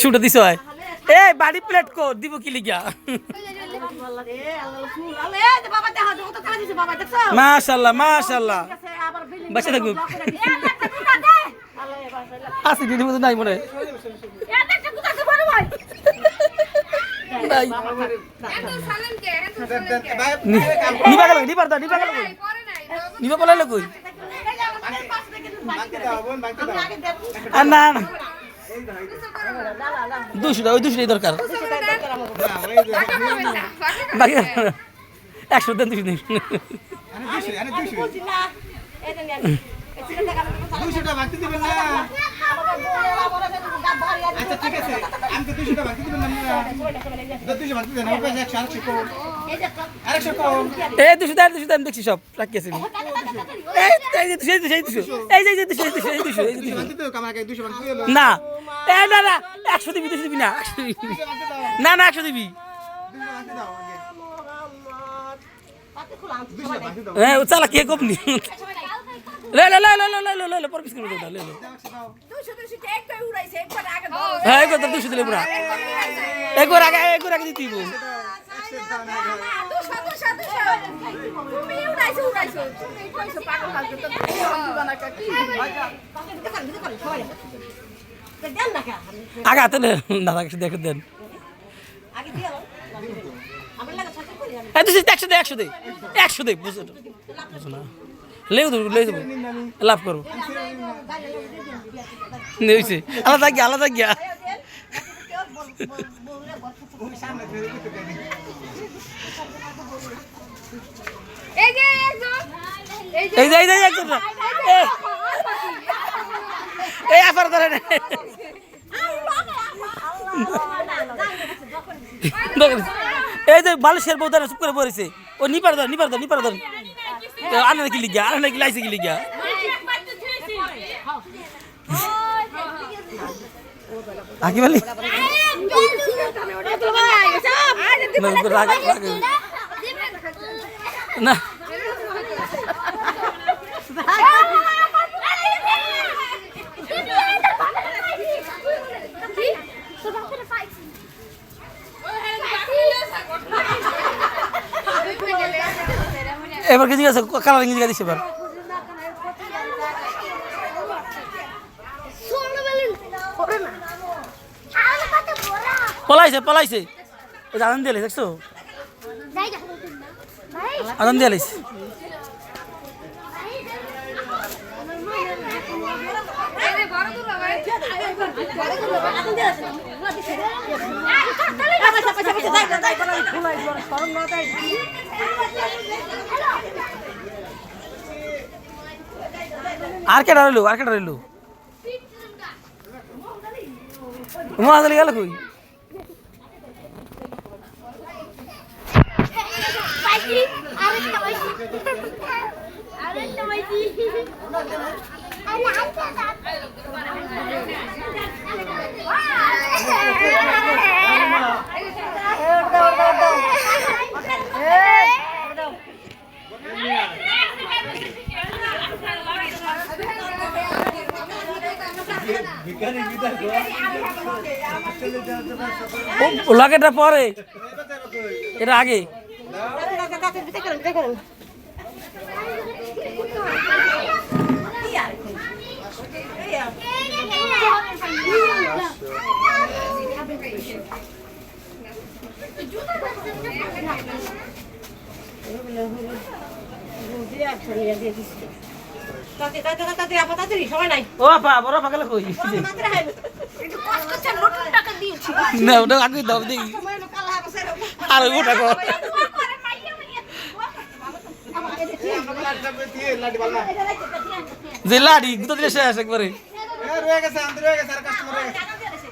শুটা দিছ এ বাড়ি প্লেট কো, দিব কি লিগা? মাশাল্লাহ মাশাল্লাহ। বাচ্চা থাকবে। আছে দিদি মতো নাই মনে নাই। নিবা গেল নিবার দাও নিবা গেল? নিবা পলাইলো কই? আর না। না। দুশোটা ওই দুশোটাই দরকার বাকি একশো এই দুশো দেন দুশো দেন দেখছি সব আমি ভাঙতে দিলো না না না, একশো দিবি, দুশো দিবি না, একশো দিবি। না না, একশো দিবি। দাও দাও হ্যাঁ চালা, কে কমনি লে লে লে লে লে লে লে লে পর বিস্কুট দে লে লে। দাও হ্যাঁ একবার দুশো দিলে পুরা। একবার আগে একবার আগে দিতে দিব একশো দাও না আগে হাতে নেন দাদা একশো দেখে দেন একশো দে একশো দে একশো দে বুঝো বুঝো না লেউ দেবো লেউ দেবো লাভ করব আলাদা গিয়া আলাদা গিয়া এই যে একজন। এই যে এই যে একজন। এই, আফার ধরে নে। এই যে বালিশের বউ চুপ করে পড়েছে। ও নিপার ধর নিপার ধর নিপার ধর। আনে নাকি লিগা আনে নাকি লাইছে কি লিগা? আকি বলি না, এবার কি জিজ্ঞাসা কালারিং জিজ্ঞাসা দিছে এবার। পলাইছে পলাইছে। আদান দিয়ে দেখছ? আদান দিয়ে লাইস আর কেটা রইলু আর কেটা রইলু মহাজালি গেল কই? ও লাগেটা পরে এটা আগে kita. Tati, tati, tati, apa tati? Sama? Oh, apa? Apa? Apa? Apa? Apa? Apa? Apa? Apa? Apa? Apa? Aduh udah kau. যে লাড়ি গুতো দিলে শেষ একবারে। রয়ে গেছে রয়ে গেছে আর কাস্টমার রয়ে গেছে।